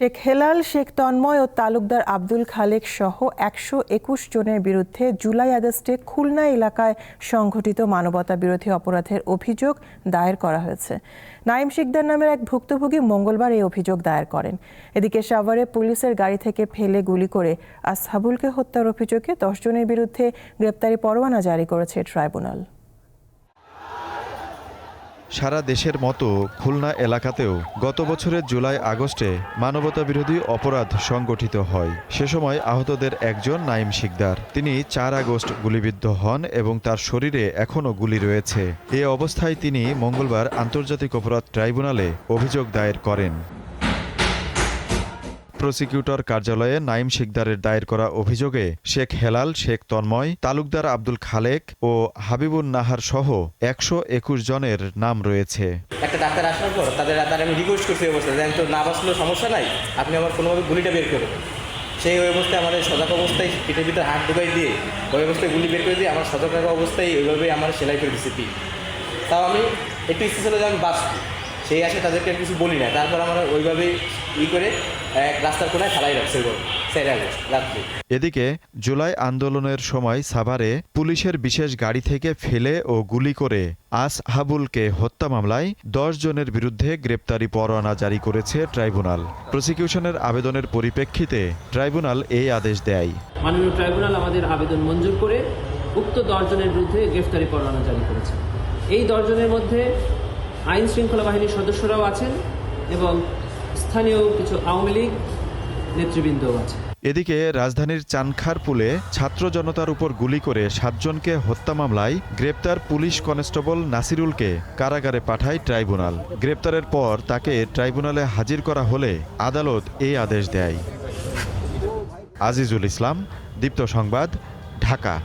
শেখ হেলাল, শেখ তন্ময় ও তালুকদার আব্দুল খালেক সহ একশো একুশ জনের বিরুদ্ধে জুলাই আগস্টে খুলনা এলাকায় সংঘটিত মানবতা বিরোধী অপরাধের অভিযোগ দায়ের করা হয়েছে। নাইম শিকদার নামের এক ভুক্তভোগী মঙ্গলবার এই অভিযোগ দায়ের করেন। এদিকে সাভারে পুলিশের গাড়ি থেকে ফেলে গুলি করে আসহাবুলকে হত্যার অভিযোগে দশ জনের বিরুদ্ধে গ্রেপ্তারি পরোয়ানা জারি করেছে ট্রাইব্যুনাল। সারা দেশের মতো খুলনা এলাকাতেও গত বছরের জুলাই আগস্টে মানবতাবিরোধী অপরাধ সংগঠিত হয়। সে সময় আহতদের একজন নাইম শিকদার। তিনি চার আগস্ট গুলিবিদ্ধ হন এবং তার শরীরে এখনও গুলি রয়েছে। এ অবস্থায় তিনি মঙ্গলবার আন্তর্জাতিক অপরাধ ট্রাইব্যুনালে অভিযোগ দায়ের করেন। প্রসিকিউটর কার্যালয়ে নাইম শিকদারের দায়ের করা অভিযোগে শেখ হেলাল, শেখ তন্ময়, তালুকদার আব্দুল খালেক ও হাবিবুন নাহার সহ একশো একুশ জনের নাম রয়েছে। একটা ডাক্তার আসার পর তাদের তার আমি রিকোয়েস্ট করছি এই অবস্থায় যে তো, না বাঁচলেও সমস্যা নাই, আপনি আমার কোনোভাবে গুলিটা বের করুন। সেই ওই অবস্থায় আমাদের সজাগ অবস্থায় পিঠের ভিতরে হাত ঢুকাই দিয়ে ওই অবস্থায় গুলি বের করে দিয়ে আমার সজাগ অবস্থায় ওইভাবে আমার সেলাই করে দিচ্ছে তাও আমি একটু ইচ্ছে ছিল যে আমি বাঁচব। সেই আসে তাদেরকে কিছু বলি না। তারপর আমরা ওইভাবেই ই করে এক রাস্তার কোনায় ফেলাই রাখছে রাত্রি এদিকে জুলাই আন্দোলনের সময় সাভারে পুলিশের বিশেষ গাড়ি থেকে ফেলে ও গুলি করে আস হাবুলকে হত্যা মামলায় দশ জনের বিরুদ্ধে গ্রেপ্তারি পরোয়ানা জারি করেছে ট্রাইব্যুনাল। প্রসিকিউশনের আবেদনের পরিপ্রেক্ষিতে ট্রাইব্যুনাল এই আদেশ দেয়। মাননীয় ট্রাইব্যুনাল আমাদের আবেদন মঞ্জুর করে উক্ত দশজনের বিরুদ্ধে গ্রেফতারি পরোয়ানা জারি করেছে। এই দশজনের মধ্যে আইন শৃঙ্খলা বাহিনীর সদস্যরাও আছেন এবং স্থানীয় কিছু আওয়ামী লীগ নেতৃবৃন্দও আছে এদিকে রাজধানীর চানখারপুলে ছাত্র জনতার উপর গুলি করে সাতজনকে হত্যা মামলায় গ্রেপ্তার পুলিশ কনস্টেবল নাসিরুলকে কারাগারে পাঠায় ট্রাইব্যুনাল। গ্রেপ্তারের পর তাকে ট্রাইব্যুনালে হাজির করা হলে আদালত এই আদেশ দেয়। আজিজুল ইসলাম, দীপ্ত সংবাদ, ঢাকা।